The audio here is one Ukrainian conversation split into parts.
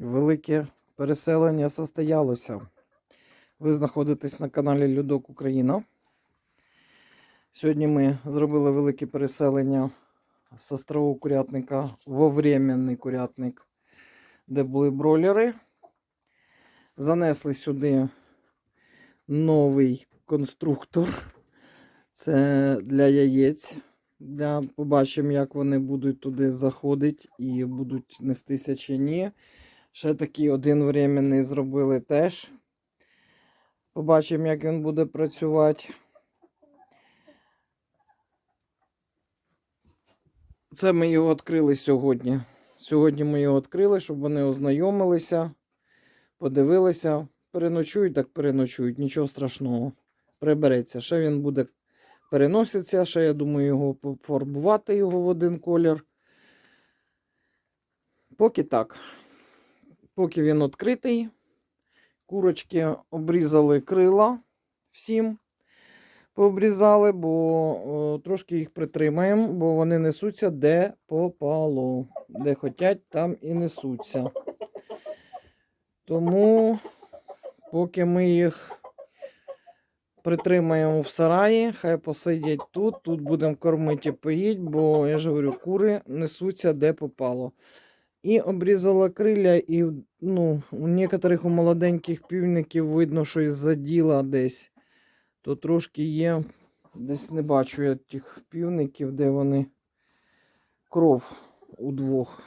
Велике переселення состоялося. Ви знаходитесь на каналі Людок Україна. Сьогодні ми зробили велике переселення з острову Курятника во временний курятник, де були бройлери. Занесли сюди новий конструктор. Це для яєць. Для... Побачимо, як вони будуть туди заходити і будуть нестися чи ні. Ще такий один временний зробили теж. Побачимо, як він буде працювати. Це ми його відкрили сьогодні. Сьогодні ми його відкрили, щоб вони ознайомилися, подивилися. Переночують, так переночують, нічого страшного. Прибереться. Ще він буде переноситься. Ще, я думаю, його пофарбувати його в один колір. Поки так. Поки він відкритий. Курочки обрізали крила всім. Пообрізали, бо о, трошки їх притримаємо, бо вони несуться де попало. Де хотять, там і несуться. Тому, поки ми їх притримаємо в сараї, хай посидять тут. Тут будемо кормити і поїть, бо я ж говорю, кури несуться де попало. І обрізала криля, і ну, у некоторих у молоденьких півників видно, що із-за діла десь. То трошки є. Десь не бачу я тих півників, де вони кров у двох.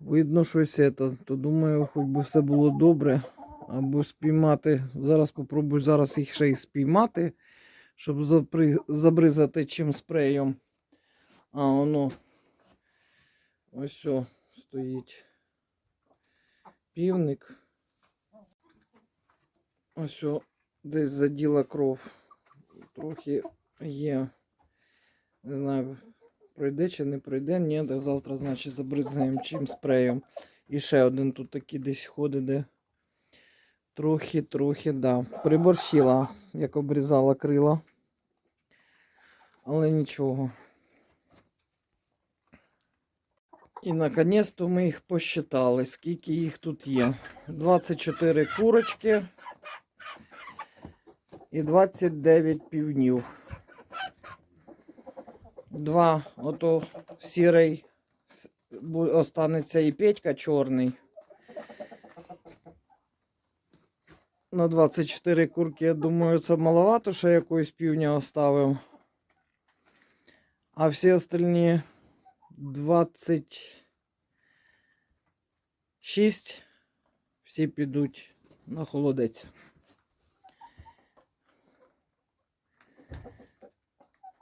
Видно щось це, то думаю, хоч би все було добре. Або спіймати. Зараз попробую зараз їх ще й спіймати, щоб запри... забризати чим спреєм. А воно ось о, стоїть півник. Ось о, десь заділа кров. Трохи є. Не знаю, пройде чи не пройде. Ні, так завтра, значить, забризаємо чим спреєм. І ще один тут такий десь ходить, де трохи, трохи, да. Приборщила, як обрізала крила. Але нічого. І наконець-то ми їх посчитали, скільки їх тут є. 24 курочки і 29 півнів. Два, ото сірий останеться і Петька чорний. На 24 курки, я думаю, це маловато, що якоїсь півня оставив. А всі остальні 26 всі підуть на холодець.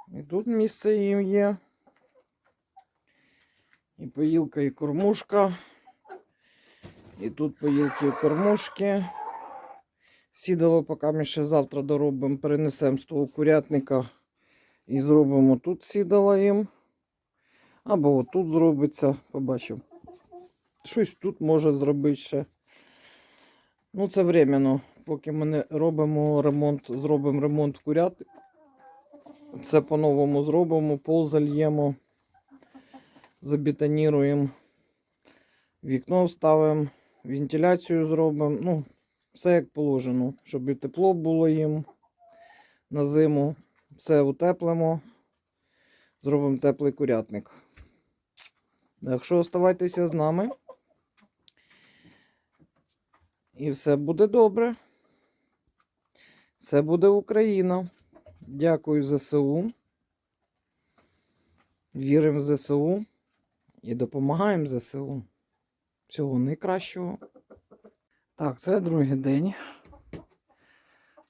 І тут місце їм є. І поїлка, і кормушка. І тут поїлки і кормушки. Сідало, поки ми ще завтра доробимо, перенесемо з того курятника і зробимо тут сідало їм. Або отут зробиться, побачив. Щось тут може зробити ще. Ну, це временно. Поки ми не робимо ремонт, зробимо ремонт в курятник. Це по-новому зробимо, пол зальємо, забетоніруємо, вікно вставимо, вентиляцію зробимо. Ну, все як положено, щоб і тепло було їм на зиму. Все утеплимо, зробимо теплий курятник. Так що оставайтеся з нами. І все буде добре. Все буде Україна. Дякую ЗСУ. Віримо в ЗСУ і допомагаємо ЗСУ. Всього найкращого. Так, це другий день.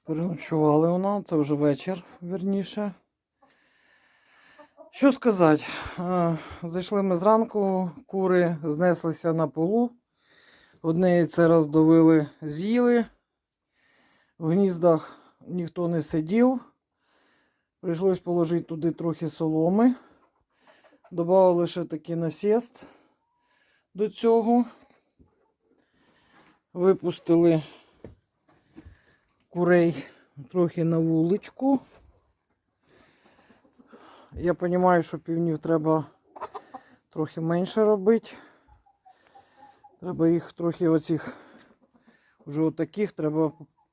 Переночували у нас, це вже вечір, верніше. Що сказати? Е, Зайшли ми зранку, кури знеслися на полу. Одне яйце роздавили, з'їли. В гніздах ніхто не сидів. Прийшлось положити туди трохи соломи. Добавили ще такий насіст до цього. Випустили курей трохи на вуличку. Я розумію, що півнів треба трохи менше робити. Треба їх трохи оцих, вже отаких треба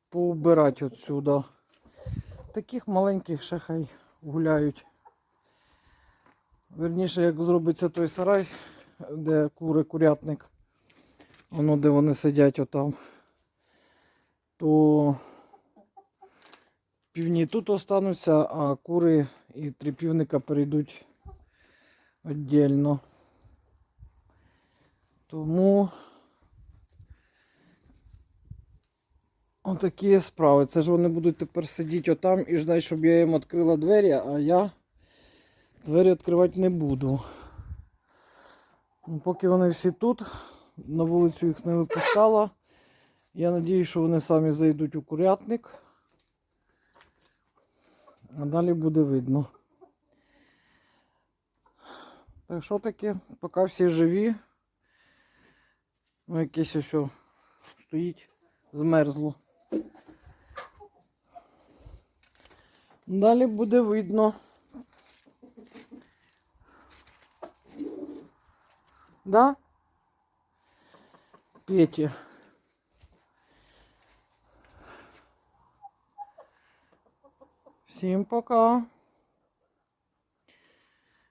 поубирати отсюда. Таких маленьких ще хай гуляють. Верніше, як зробиться той сарай, де кури, курятник, воно де вони сидять отам, то півні тут остануться, а кури і три півника перейдуть віддільно. Тому отакі справи. Це ж вони будуть тепер сидіти отам і ждати, щоб я їм відкрила двері, а я двері відкривати не буду. Ну, поки вони всі тут, на вулицю їх не випускала. Я сподіваюся, що вони самі зайдуть у курятник. А далі буде видно. Так що таке, поки всі живі. Ну, якесь ось стоїть, змерзло. Далі буде видно. Да? Пети. Всім пока.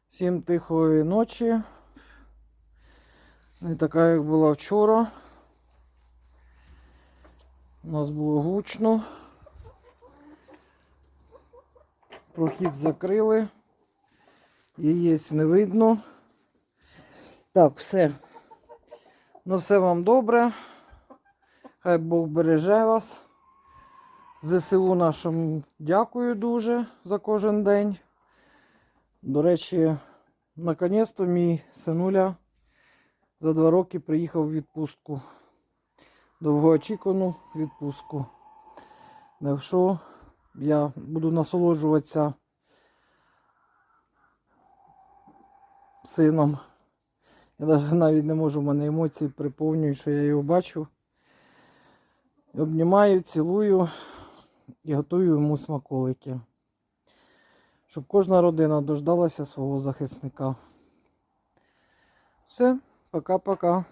Всім тихої ночі. Не така, як була вчора. У нас було гучно. Прохід закрили. Яєць не видно. Так, все. Ну, все вам добре. Хай Бог береже вас. ЗСУ нашим дякую дуже за кожен день. До речі, наконець-то мій синуля за два роки приїхав в відпустку. Довгоочікувану відпустку. Так що я буду насолоджуватися сином. Я навіть не можу, в мене емоції приповнюють, що я його бачу. Обнімаю, цілую і готую йому смаколики. Щоб кожна родина дождалася свого захисника. Все, пока-пока.